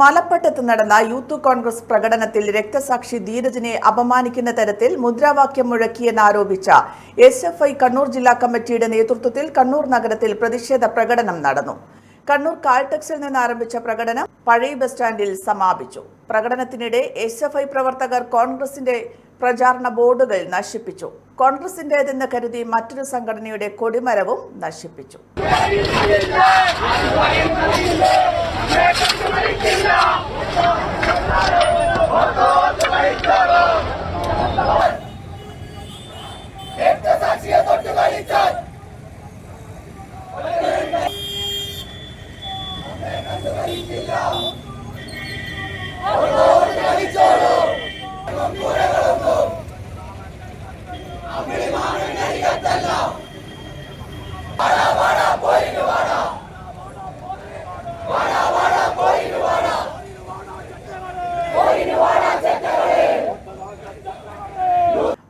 മലപ്പട്ടത്ത് നടന്ന യൂത്ത് കോൺഗ്രസ് പ്രകടനത്തിൽ രക്തസാക്ഷി ധീരജിനെ അപമാനിക്കുന്ന തരത്തിൽ മുദ്രാവാക്യം മുഴക്കിയെന്നാരോപിച്ച എസ് എഫ് ഐ കണ്ണൂർ ജില്ലാ കമ്മിറ്റിയുടെ നേതൃത്വത്തിൽ കണ്ണൂർ നഗരത്തിൽ പ്രതിഷേധ പ്രകടനം നടന്നു. കണ്ണൂർ കാൽടെക്സിൽ നിന്ന് ആരംഭിച്ച പ്രകടനം പഴയ ബസ് സ്റ്റാൻഡിൽ സമാപിച്ചു. പ്രകടനത്തിനിടെ എസ് പ്രവർത്തകർ കോൺഗ്രസിന്റെ പ്രചാരണ ബോർഡുകൾ നശിപ്പിച്ചു. കോൺഗ്രസിന്റേതെന്ന് കരുതി മറ്റൊരു സംഘടനയുടെ കൊടിമരവും നശിപ്പിച്ചു.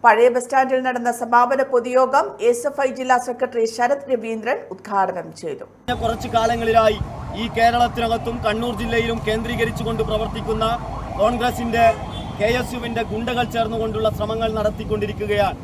പഴയ ബസ് സ്റ്റാൻഡിൽ നടന്ന സമാപന പൊതുയോഗം എസ് എഫ് ഐ ജില്ലാ സെക്രട്ടറി ശരത് രവീന്ദ്രൻ ഉദ്ഘാടനം ചെയ്തു. കുറച്ചു കാലങ്ങളിലായി ഈ കേരളത്തിനകത്തും കണ്ണൂർ ജില്ലയിലും കേന്ദ്രീകരിച്ചുകൊണ്ട് പ്രവർത്തിക്കുന്ന കോൺഗ്രസിന്റെ കെ എസ് യുവിന്റെ ഗുണ്ടകൾ ചേർന്നുകൊണ്ടുള്ള ശ്രമങ്ങൾ നടത്തിക്കൊണ്ടിരിക്കുകയാണ്.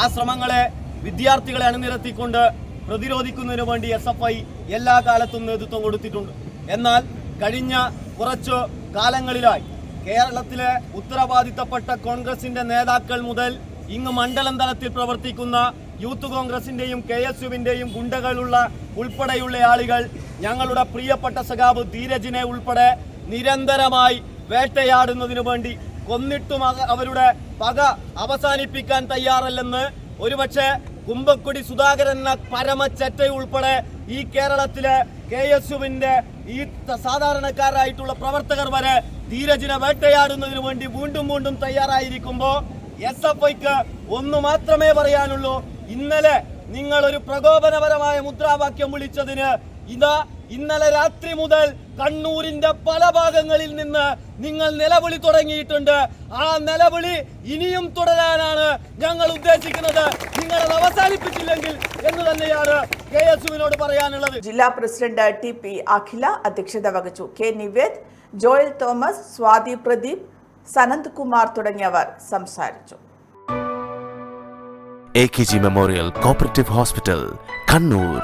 ആ ശ്രമങ്ങളെ വിദ്യാർത്ഥികളെ അണിനിരത്തിക്കൊണ്ട് പ്രതിരോധിക്കുന്നതിന് വേണ്ടി എസ് എഫ് ഐ എല്ലാ കാലത്തും നേതൃത്വം കൊടുത്തിട്ടുണ്ട്. എന്നാൽ കഴിഞ്ഞ കുറച്ചു കാലങ്ങളിലായി കേരളത്തിലെ ഉത്തരവാദിത്തപ്പെട്ട കോൺഗ്രസിന്റെ നേതാക്കൾ മുതൽ ഇങ്ങ് മണ്ഡലം തലത്തിൽ പ്രവർത്തിക്കുന്ന യൂത്ത് കോൺഗ്രസിന്റെയും കെ എസ് യുവിന്റെയും ഗുണ്ടകളുള്ള ഉൾപ്പെടെയുള്ള ആളുകൾ ഞങ്ങളുടെ പ്രിയപ്പെട്ട സഖാബ് ധീരജിനെ ഉൾപ്പെടെ നിരന്തരമായി വേട്ടയാടുന്നതിനു വേണ്ടി കൊന്നിട്ടും അവരുടെ പക അവസാനിപ്പിക്കാൻ തയ്യാറല്ലെന്ന് ഒരുപക്ഷെ കുമ്പക്കുടി സുധാകരൻ എന്ന പരമച്ചറ്റ ഉൾപ്പെടെ ഈ കേരളത്തിലെ കെ എസ് യുവിന്റെ ഈ സാധാരണക്കാരായിട്ടുള്ള പ്രവർത്തകർ വരെ ധീരജിനെ വേട്ടയാടുന്നതിന് വേണ്ടി വീണ്ടും വീണ്ടും തയ്യാറായിരിക്കുമ്പോ എസ് എഫ് ഐക്ക് ഒന്ന് മാത്രമേ പറയാനുള്ളൂ. ഇന്നലെ നിങ്ങൾ ഒരു പ്രകോപനപരമായ മുദ്രാവാക്യം വിളിച്ചതിന് ഇതാ ഇന്നലെ രാത്രി മുതൽ കണ്ണൂരിന്റെ പല ഭാഗങ്ങളിൽ നിന്ന് നിങ്ങൾ നിലവിളി തുടങ്ങിയിട്ടുണ്ട്. ആ നിലവിളി ഇനിയും തുടരാനാണ് ഞങ്ങൾ ഉദ്ദേശിക്കുന്നത്. നിങ്ങൾ അത് അവസാനിപ്പിച്ചില്ലെങ്കിൽ എന്ന് തന്നെയാണ് കെ എസ് യുവിനോട് പറയാനുള്ളത്. ജില്ലാ പ്രസിഡന്റ് ടി പി അഖില അധ്യക്ഷത വഹിച്ചു. കെ നിവേദ് ജോയൽ തോമസ് സ്വാതി പ്രദീപ് സനന്ത് കുമാർ തുടങ്ങിയവർ സംസാരിച്ചു. A K G memorial cooperative hospital Kannur.